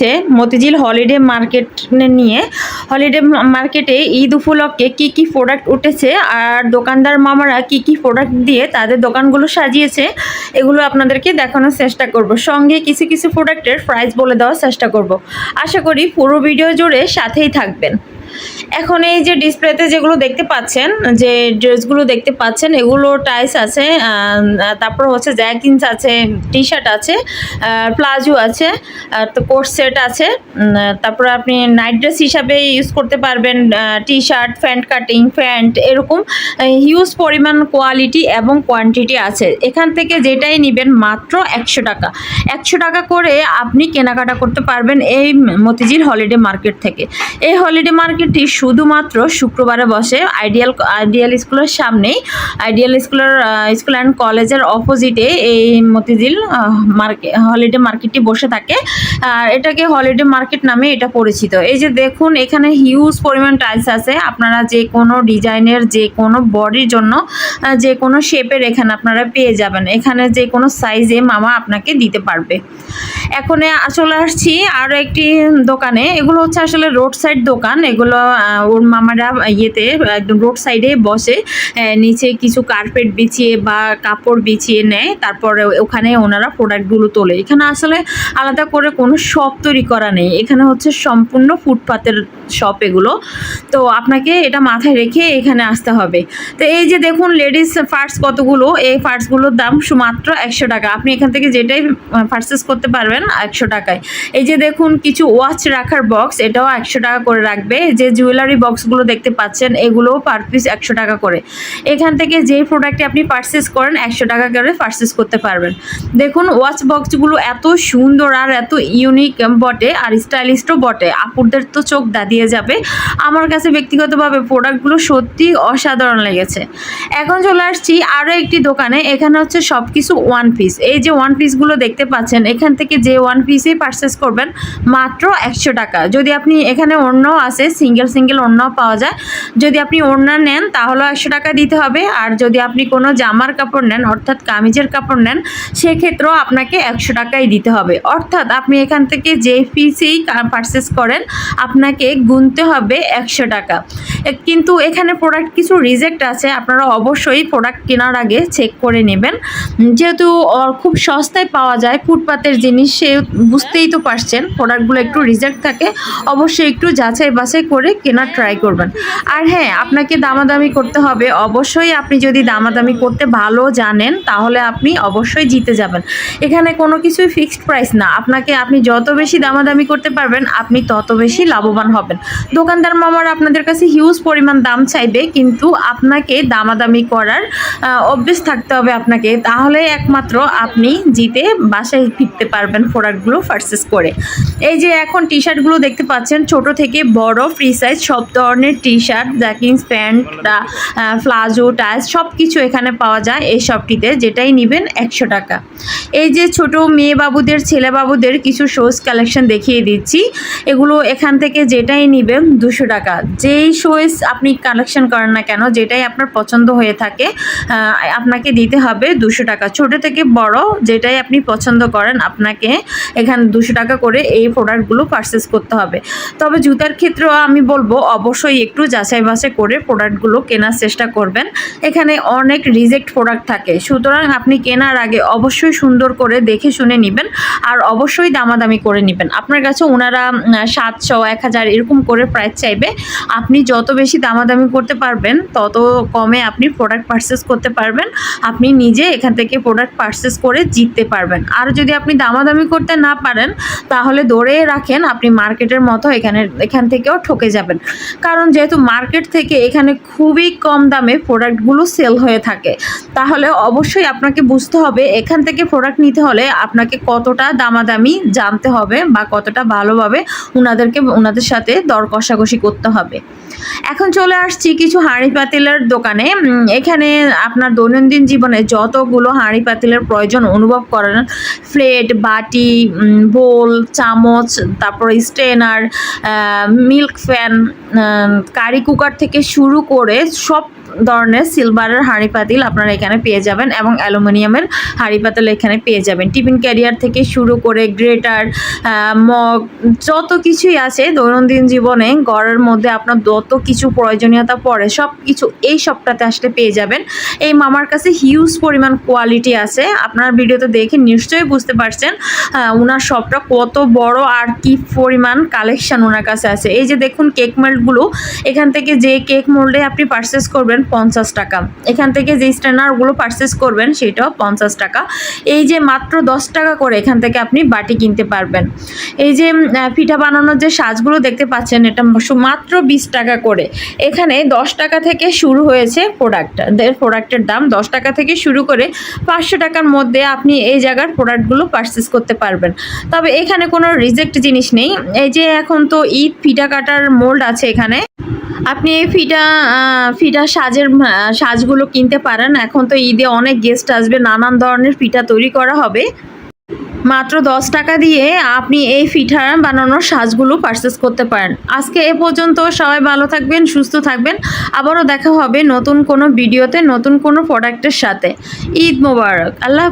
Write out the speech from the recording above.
দিচ্ছে Motijheel holiday market নিয়ে। Holiday মার্কেটে ঈদ উপলক্ষে কি কি প্রোডাক্ট উঠেছে আর দোকানদার মামারা কি কি প্রোডাক্ট দিয়ে তাদের দোকানগুলো সাজিয়েছে, এগুলো আপনাদেরকে দেখানোর চেষ্টা করব। সঙ্গে কিছু কিছু প্রোডাক্টের প্রাইস বলে দেওয়ার চেষ্টা করব। আশা করি পুরো ভিডিও জুড়ে সাথেই থাকবেন। এখন এই যে ডিসপ্লেতে যেগুলো দেখতে পাচ্ছেন, যে ড্রেসগুলো দেখতে পাচ্ছেন, এগুলো টাইস আছে তারপর হচ্ছে জ্যাকিন্স আছে টি শার্ট আছে প্লাজো আছে তো কোট সেট আছে তারপর আপনি নাইট ড্রেস হিসাবে ইউজ করতে পারবেন T shirt pant cutting, pant, এরকম হিউজ পরিমাণ কোয়ালিটি এবং কোয়ান্টিটি আছে। এখান থেকে যেটাই নেবেন মাত্র একশো টাকা। একশো টাকা করে আপনি কেনাকাটা করতে পারবেন এই মতিঝিল হলিডে মার্কেট থেকে। এই হলিডে মার্কেটটি শুধুমাত্র শুক্রবারে বসে। আইডিয়াল আইডিয়াল স্কুলের সামনেই। আইডিয়াল স্কুলের স্কুল অ্যান্ড কলেজের অপোজিটে এই মতিঝিল মার্কেট হলিডে মার্কেটটি বসে থাকে। আর এটাকে হলিডে মার্কেট নামে এটা পরিচিত। এই যে দেখুন, এখানে হিউজ পরিমাণ টাইলস আছে। আপনারা যে কোনো ডিজাইনের, যে কোনো বডির জন্য যে কোনো শেপের এখানে আপনারা পেয়ে যাবেন। এখানে যে কোনো সাইজে মামা আপনাকে দিতে পারবে। এখন চলে আসছি আরও একটি দোকানে। এগুলো হচ্ছে আসলে রোড সাইড দোকান। এগুলো আহ, ওর মামারা ইয়েতে একদম রোড সাইডে বসে নিচে কিছু কার্পেট বিছিয়ে বা কাপড় বিছিয়ে নেয় তারপরে ওখানে ওনারা প্রোডাক্টগুলো তোলে। এখানে আসলে আলাদা করে কোনো শপ তৈরি করা নেই। এখানে হচ্ছে সম্পূর্ণ ফুটপাতের শপ এগুলো। তো আপনাকে এটা মাথায় রেখে এখানে আসতে হবে। তো এই যে দেখুন লেডিস ফার্টস কতগুলো? এই ফার্টসগুলোর দাম মাত্র একশো টাকা। আপনি এখান থেকে যেটাই পারচেস করতে পারবেন একশো টাকায়। এই যে দেখুন কিছু ওয়াচ রাখার বক্স এটাও একশো টাকা করে রাখবে। যে জুয়েলারি বক্সগুলো দেখতে পাচ্ছেন, এগুলোও পার পিস একশো টাকা করে। এখান থেকে যেই প্রোডাক্টটি আপনি পারচেস করেন, একশো টাকা করে পারচেস করতে পারবেন। দেখুন ওয়াচ বক্সগুলো এত সুন্দর আর এত ইউনিক বটে, আর স্টাইলিশও বটে। আপুরদের তো চোখ দাঁড়িয়ে যাবে। আমার কাছে ব্যক্তিগতভাবে প্রোডাক্টগুলো সত্যি অসাধারণ লেগেছে। এখন চলে আসছি আরও একটি দোকানে। এখানে হচ্ছে সব কিছু ওয়ান পিস এই যে ওয়ান পিসগুলো দেখতে পাচ্ছেন, এখান থেকে যে ওয়ান পিসই পারচেস করবেন মাত্র একশো টাকা। যদি আপনি এখানে অন্য আছে সিঙ্গেল সিঙ্গেল অন্য পাওয়া যায়। যদি আপনি অন্য নেন, তাহলেও একশো টাকা দিতে হবে। আর যদি আপনি কোনো জামার কাপড় নেন, অর্থাৎ কামিজের কাপড় নেন, সেক্ষেত্রেও আপনাকে একশো টাকাই দিতে হবে। অর্থাৎ আপনি এখান থেকে যে পিসেই পারচেস করেন, আপনাকে গুনতে হবে একশো টাকা। কিন্তু এখানে প্রোডাক্ট কিছু রিজেক্ট আছে, আপনারা অবশ্যই প্রোডাক্ট কেনার আগে চেক করে নেবেন। যেহেতু খুব সস্তায় পাওয়া যায় ফুটপাতের জিনিস, সে বুঝতেই তো পারছেন প্রোডাক্টগুলো একটু রিজেক্ট থাকে, অবশ্যই একটু যাচাই বাছাই করে কেনার ট্রাই করবেন। আর হ্যাঁ আপনাকে দামাদামি করতে হবে, অবশ্যই আপনি যদি দামাদামি করতে ভালো জানেন, তাহলে আপনি অবশ্যই জিতে যাবেন। এখানে কোনো কিছুই ফিক্সড প্রাইস না। আপনাকে, আপনি যত বেশি দামাদামি করতে পারবেন, আপনি তত বেশি লাভবান হবেন। দোকানদার মামারা আপনাদের কাছে হিউজ পরিমাণ দাম চাইবে, কিন্তু আপনাকে দামাদামি করার অভ্যেস থাকতে হবে আপনাকে। তাহলে একমাত্র আপনি জিতে বাসায় ফিরতে পারবেন প্রোডাক্টগুলো পারচেস করে। এই যে এখন টি শার্টগুলো দেখতে পাচ্ছেন, ছোট থেকে বড় ফ্রি সাইজ সব ধরনের টি শার্ট জ্যাকিংস প্যান্ট প্লাজো টাইস সব কিছু এখানে পাওয়া যায় এই সবটিতে যেটাই নেবেন একশো টাকা। এই যে ছোট মেয়ে বাবুদের, ছেলে বাবুদের কিছু শোজ কালেকশন দেখিয়ে দিচ্ছি। এগুলো এখান থেকে যেটাই নেবেন দুশো টাকা। যেই শোজ আপনি কালেকশন করেন না কেন, যেটাই আপনার পছন্দ হয়ে থাকে আপনাকে দিতে হবে দুশো টাকা। ছোট থেকে বড় যেটাই আপনি পছন্দ করেন, আপনাকে এখানে দুশো টাকা করে এই প্রোডাক্টগুলো পারচেস করতে হবে। তবে জুতার ক্ষেত্রেও আমি বলব, অবশ্যই একটু যাচাই বাছাই করে প্রোডাক্টগুলো কেনার চেষ্টা করবেন। এখানে অনেক রিজেক্ট প্রোডাক্ট থাকে। সুতরাং আপনি কেনার আগে অবশ্যই সুন্দর করে দেখে শুনে নেবেন, আর অবশ্যই দামাদামি করে নেবেন। আপনার কাছে ওনারা সাতশো, এক হাজার করে প্রাইস চাইবে, আপনি যত বেশি দামাদামি করতে পারবেন, তত কমে আপনি প্রোডাক্ট পারচেস করতে পারবেন, আপনি নিজে এখান থেকে প্রোডাক্ট পারচেস করে জিততে পারবেন। আর যদি আপনি দামাদামি করতে না পারেন, তাহলে ধরে রাখেন আপনি মার্কেটের মতো এখানে, এখান থেকেও ঠকে যাবেন। কারণ যেহেতু মার্কেট থেকে এখানে খুবই কম দামে প্রোডাক্টগুলো সেল হয়ে থাকে, তাহলে অবশ্যই আপনাকে বুঝতে হবে এখান থেকে প্রোডাক্ট নিতে হলে আপনাকে কতটা দামাদামি জানতে হবে বা কতটা ভালোভাবে ওনাদেরকে ওনাদের সাথে দর কষাকষি করতে হবে। এখন চলে আসছি কিছু হাঁড়ি পাতিলের দোকানে। এখানে আপনার দৈনন্দিন জীবনে যতগুলো হাঁড়ি পাতিলের প্রয়োজন অনুভব করেন, প্লেট, বাটি বোল, চামচ, তারপরে strainer milk pan curry cooker থেকে শুরু করে সব ধরনের সিলভারের হাঁড়ি পাতিল আপনারা এখানে পেয়ে যাবেন এবং অ্যালুমিনিয়ামের হাঁড়ি পাতিল এখানে পেয়ে যাবেন। টিফিন ক্যারিয়ার থেকে শুরু করে গ্রেটার মগ, যত কিছুই আছে দৈনন্দিন জীবনে ঘরের মধ্যে আপনার যত কিছু প্রয়োজনীয়তা পড়ে, সব কিছু এই সবটাতে আসলে পেয়ে যাবেন। এই মামার কাছে হিউজ পরিমাণ কোয়ালিটি আছে। আপনার ভিডিওতে দেখে নিশ্চয়ই বুঝতে পারছেন ওনার শপটা কত বড় আর কি পরিমাণ কালেকশান ওনার কাছে আছে। এই যে দেখুন কেক মোল্ডগুলো এখান থেকে যে কেক মোল্ডে আপনি পারচেস করবেন পঞ্চাশ টাকা। এখান থেকে যে স্ট্যান্ডারগুলো পারচেস করবেন সেটাও পঞ্চাশ টাকা। এই যে মাত্র দশ টাকা করে এখান থেকে আপনি বাটি কিনতে পারবেন। এই যে পিঠা বানানোর যে সাজগুলো দেখতে পাচ্ছেন, এটা মাত্র বিশ টাকা করে। এখানে দশ টাকা থেকে শুরু হয়েছে প্রোডাক্ট প্রোডাক্টের দাম দশ টাকা থেকে শুরু করে পাঁচশো টাকার মধ্যে আপনি এই জায়গার প্রোডাক্টগুলো পারচেস করতে পারবেন। তবে এখানে কোনো রিজেক্ট জিনিস নেই। এই যে এখন তো ঈদ, ফিটা কাটার মোল্ড আছে এখানে। আপনি এই ফিটা ফিটা সাজের সাজগুলো কিনতে পারেন। এখন তো ঈদে অনেক গেস্ট আসবে, নানান ধরনের পিঠা তৈরি করা হবে। মাত্র দশ টাকা দিয়ে আপনি এই পিঠা বানানোর সাজগুলো পারচেস করতে পারেন। আজকে এ পর্যন্ত সবাই ভালো থাকবেন, সুস্থ থাকবেন। আবারও দেখা হবে নতুন কোনো ভিডিওতে নতুন কোনো প্রোডাক্টের সাথে। ঈদ মোবারক। আল্লাহ